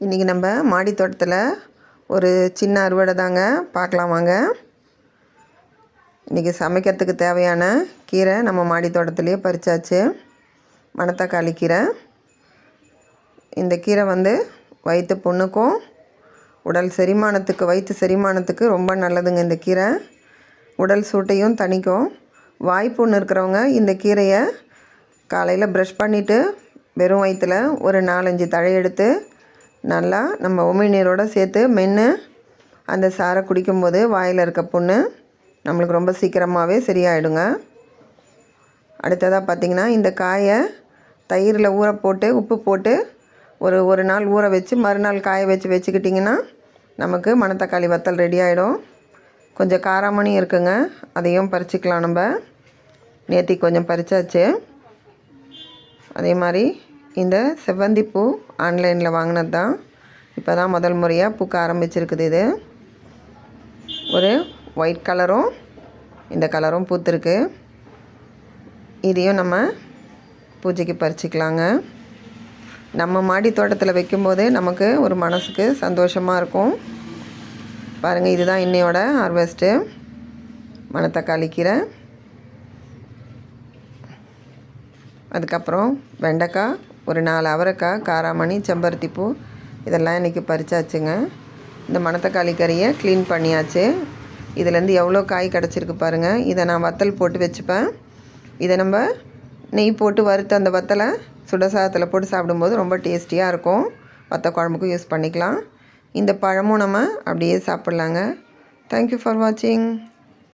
இன்றைக்கி நம்ம மாடி தோட்டத்தில் ஒரு சின்ன அறுவடை தாங்க. பார்க்கலாம் வாங்க. இன்றைக்கி சமைக்கிறதுக்கு தேவையான கீரை நம்ம மாடி தோட்டத்துலேயே பறிச்சாச்சு. மணத்தக்காளி கீரை. இந்த கீரை வந்து வயிற்று புண்ணுக்கும் உடல் செரிமானத்துக்கு வயிற்று செரிமானத்துக்கு ரொம்ப நல்லதுங்க இந்த கீரை. உடல் சூட்டையும் தணிக்கும். வாய்ப்புண்ணு இருக்கிறவங்க இந்த கீரையை காலையில் ப்ரஷ் பண்ணிவிட்டு வெறும் வயிற்றில் ஒரு நாலஞ்சு தழை எடுத்து நல்லா நம்ம உமிழ்நீரோடு சேர்த்து மென்று அந்த சாரை குடிக்கும்போது வாயில் இருக்க புண்ணு நம்மளுக்கு ரொம்ப சீக்கிரமாகவே சரியாயிடுங்க. அடுத்ததாக பார்த்திங்கன்னா இந்த காயை தயிரில் ஊற போட்டு உப்பு போட்டு ஒரு ஒரு நாள் ஊற வச்சு மறுநாள் காய வச்சு வச்சுக்கிட்டிங்கன்னா நமக்கு மணத்தக்காளி வத்தல் ரெடி ஆகிடும் கொஞ்சம் காராமணி இருக்குங்க. அதையும் பறிச்சிக்கலாம் நம்ம. நேத்தி கொஞ்சம் பறிச்சாச்சு. அதே மாதிரி இந்த செவ்வந்தி பூ ஆன்லைனில் வாங்கினது தான் இப்போ தான் முதல் முறையாக பூக்க ஆரம்பிச்சிருக்குது இது. ஒரு ஒயிட் கலரும் இந்த கலரும் பூத்துருக்கு. இதையும் நம்ம பூஜைக்கு பறிச்சிக்கலாங்க. நம்ம மாடி தோட்டத்தில் வைக்கும்போது நமக்கு ஒரு மனசுக்கு சந்தோஷமாக இருக்கும். பாருங்கள் இதுதான் இன்னையோட ஹார்வெஸ்ட்டு மணத்தக்காளி கீரை. அதுக்கப்புறம் வெண்டைக்காய் ஒரு நாலு அவரைக்காய் காராமணி செம்பருத்தி பூ இதெல்லாம் இன்றைக்கி பறிச்சாச்சுங்க. இந்த மணத்தக்காளி கறியை க்ளீன் பண்ணியாச்சு. இதுலேருந்து எவ்வளோ காய் கிடச்சிருக்கு பாருங்கள் இதை நான் வத்தல் போட்டு வச்சுப்பேன். இதை நம்ம நெய் போட்டு வறுத்து அந்த வத்தலை சுடசாதத்தில் போட்டு சாப்பிடும்போது ரொம்ப டேஸ்டியாக இருக்கும். வத்த குழம்புக்கும் யூஸ் பண்ணிக்கலாம். இந்த பழமும் நம்ம அப்படியே சாப்பிட்லாங்க. தேங்க்யூ ஃபார் வாட்சிங்